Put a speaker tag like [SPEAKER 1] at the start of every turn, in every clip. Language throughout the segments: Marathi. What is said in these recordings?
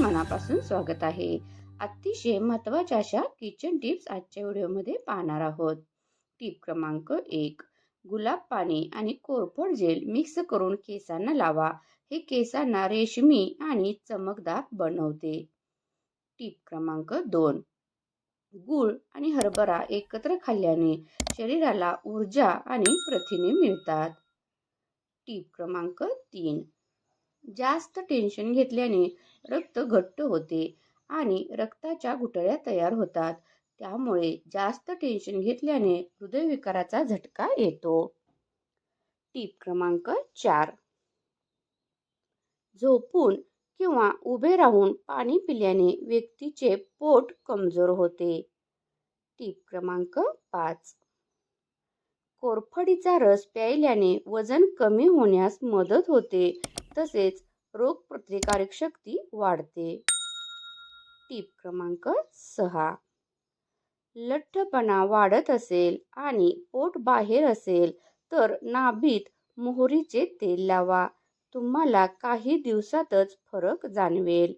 [SPEAKER 1] मनापासून स्वागत आहे. अतिशय महत्त्वाच्या अशा किचन टिप्स आजच्या व्हिडिओमध्ये पाहणार आहोत. टिप क्रमांक एक गुलाब पाणी आणि कोरफड जेल मिक्स करून केसांना लावा. हे केसांना रेशमी आणि चमकदार बनवते. टिप क्रमांक दोन गूळ आणि हरभरा एकत्र खाल्ल्याने शरीराला ऊर्जा आणि प्रथिने मिळतात. टीप क्रमांक तीन जास्त टेन्शन घेतल्याने रक्त घट्ट होते आणि रक्ताच्या गुटळ्या तयार होतात. त्यामुळे जास्त टेन्शन घेतल्याने हृदयविकाराचा झटका येतो. टीप क्रमांक चार. झोपून किंवा उभे राहून पाणी पिल्याने व्यक्तीचे पोट कमजोर होते. टीप क्रमांक पाच. कोरफडीचा रस प्यायल्याने वजन कमी होण्यास मदत होते. तसेच रोगप्रतिकारक शक्ती वाढते. टीप क्रमांक सहा. लठ्ठपणा वाढत असेल आणि पोट बाहेर असेल तर नाभीत मोहरीचे तेल लावा. तुम्हाला काही दिवसातच फरक जाणवेल.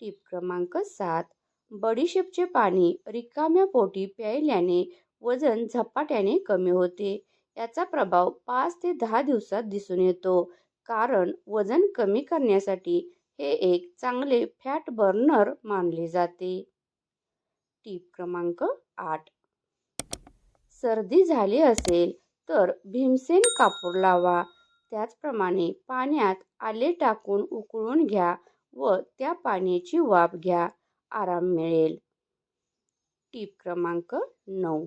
[SPEAKER 1] टीप क्रमांक सात. बडीशेपचे पाणी रिकाम्या पोटी प्यायल्याने वजन झपाट्याने कमी होते. याचा प्रभाव पाच ते दहा दिवसात दिसून येतो. कारण वजन कमी करण्यासाठी हे एक चांगले फॅट बर्नर मानले जाते. टीप क्रमांक आठ. सर्दी झाली असेल तर भीमसेन कापूर लावा. त्याचप्रमाणे पाण्यात आले टाकून उकळून घ्या व त्या पाण्याची वाफ घ्या. आराम मिळेल. टीप क्रमांक नऊ.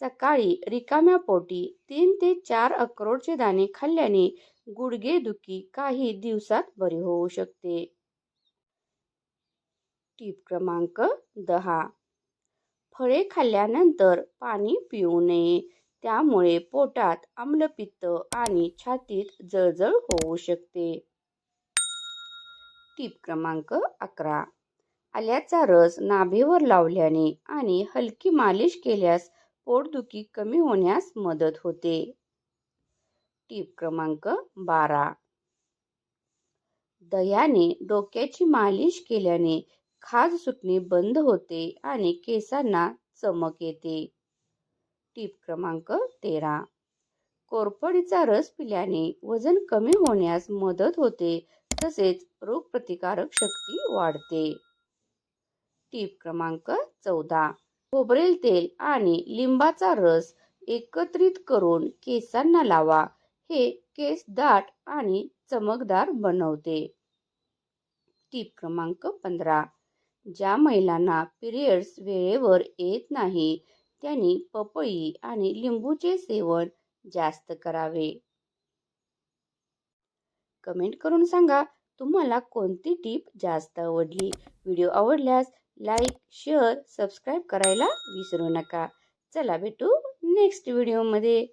[SPEAKER 1] सकाळी रिकाम्या पोटी तीन ते चार अक्रोडचे दाणे खाल्ल्याने गुडघेदुखी काही दिवसात बरी होऊ शकते. टीप क्रमांक दहा. फळे खाल्ल्यानंतर पाणी पिऊ नये. त्यामुळे पोटात आम्लपित्त आणि छातीत जळजळ होऊ शकते. टीप क्रमांक अकरा. आल्याचा रस नाभीवर लावल्याने आणि हलकी मालिश केल्यास पोटदुखी कमी होण्यास मदत होते. टीप क्रमांक बारा. दह्याने डोक्याची मालिश केल्याने खाज सुटणे बंद होते आणि केसांना चमक येते. टीप क्रमांक तेरा. कोरफडीचा रस पिल्याने वजन कमी होण्यास मदत होते तसेच रोगप्रतिकारक शक्ती वाढते. टीप क्रमांक चौदा. खोबरेल तेल आणि लिंबाचा रस एकत्रित करून केसांना लावा हे केस दाट आणि चमकदार बनवते. टीप क्रमांक पंधरा. ज्या महिलांना पिरियड्स वेळेवर येत नाही त्यांनी पपई आणि लिंबूचे सेवन जास्त करावे. कमेंट करून सांगा तुम्हाला कोणती टीप जास्त आवडली? व्हिडिओ आवडल्यास लाईक शेअर सबस्क्राईब करायला विसरू नका. चला भेटू नेक्स्ट व्हिडिओमध्ये.